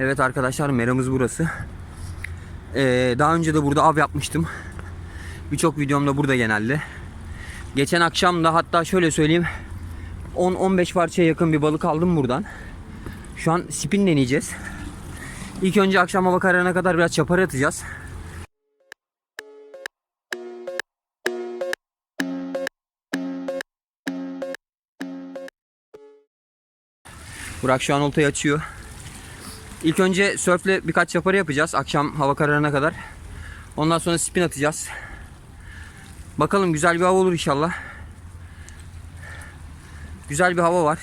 Evet arkadaşlar meramız burası. Ee, daha önce de burada av yapmıştım. Birçok videomda burada genelde. Geçen akşam da hatta şöyle söyleyeyim 10-15 parçaya yakın bir balık aldım buradan. Şu an spin deneyeceğiz. İlk önce akşam hava kararına kadar biraz çapara atacağız. Burak şu an oltayı açıyor. İlk önce sörfle birkaç çapara yapacağız akşam hava kararına kadar. Ondan sonra spin atacağız. Bakalım güzel bir hava olur inşallah. Güzel bir hava var.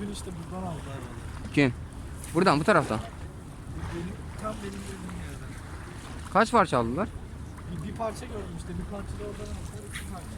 Dün işte buradan aldı hayvanı. Kim? Buradan bu taraftan. Benim, tam benim dediğim yerden. Kaç parça aldılar? Bir, bir parça gördüm işte. Bir parça da oradan aldılar. iki parça.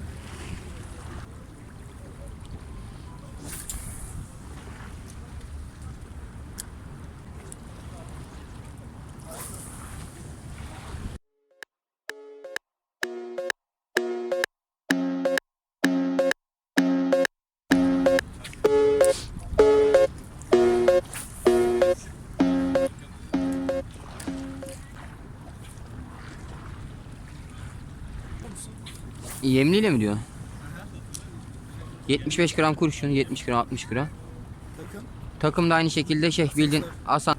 Yemliyle mi diyor? 75 gram kurşun, 70 gram, 60 gram. Takım. Takım da aynı şekilde şey bildin Hasan.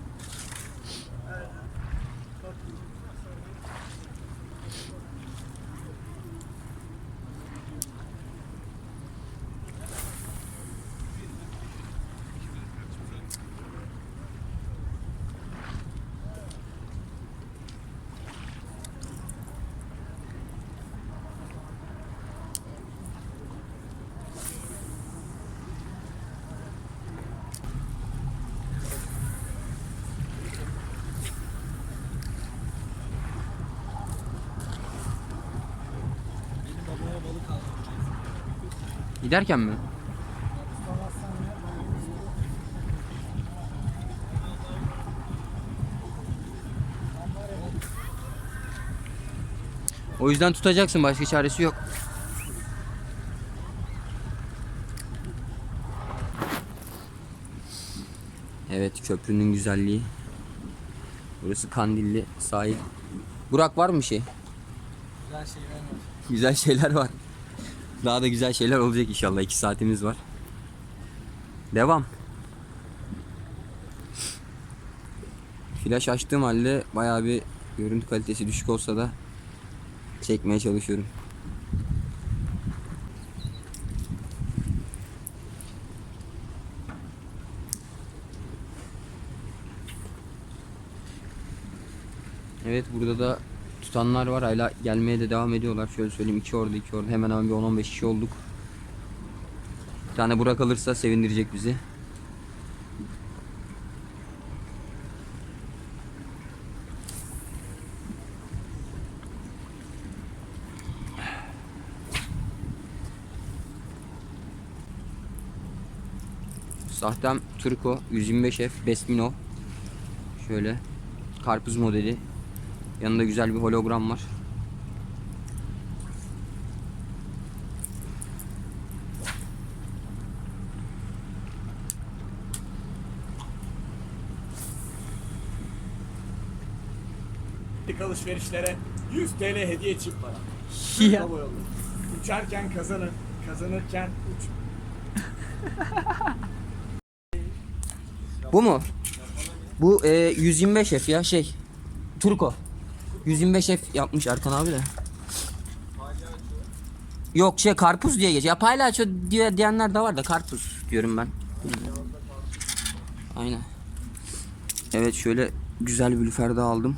Benim babama balık aldı. Giderken mi? O yüzden tutacaksın başka çaresi yok. Evet köprünün güzelliği. Burası Kandilli sahil. Burak var mı bir şey? Güzel şeyler var. Güzel şeyler var. Daha da güzel şeyler olacak inşallah. 2 saatimiz var. Devam. Flash açtığım halde bayağı bir görüntü kalitesi düşük olsa da çekmeye çalışıyorum. Evet burada da tutanlar var hala gelmeye de devam ediyorlar. Şöyle söyleyeyim iki orada iki orada hemen hemen bir 10-15 kişi olduk. Bir tane Burak alırsa sevindirecek bizi. Sahtem Turco 125F Besmino. Şöyle karpuz modeli. Yanında güzel bir hologram var. İlk alışverişlere 100 TL hediye çip var. Ya. Uçarken kazanın, kazanırken uç. Bu mu? Bu e, 125F ya şey. Turko. 125F yapmış Erkan abi de. Yok şey karpuz diye geçiyor. Ya paylaço diye diyenler de var da karpuz diyorum ben. Aynen. Evet şöyle güzel bir lüfer daha aldım.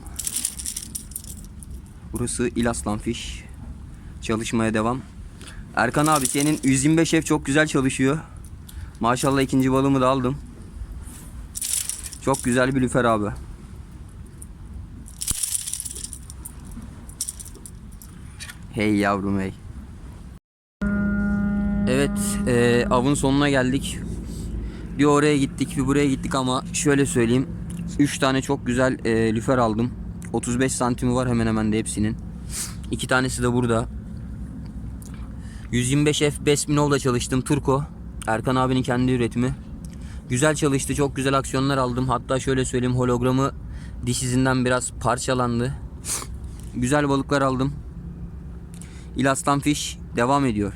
Burası İlaslan Fish. Çalışmaya devam. Erkan abi senin 125 F çok güzel çalışıyor. Maşallah ikinci balımı da aldım. Çok güzel bir lüfer abi. Hey yavrum hey. Evet eee, avın sonuna geldik. Bir oraya gittik bir buraya gittik ama şöyle söyleyeyim. 3 tane çok güzel eee, lüfer aldım. 35 santimi var hemen hemen de hepsinin. İki tanesi de burada. 125 F Besminov'da çalıştım Turko. Erkan abinin kendi üretimi. Güzel çalıştı. Çok güzel aksiyonlar aldım. Hatta şöyle söyleyeyim hologramı diş izinden biraz parçalandı. Güzel balıklar aldım. İlastan Fish devam ediyor.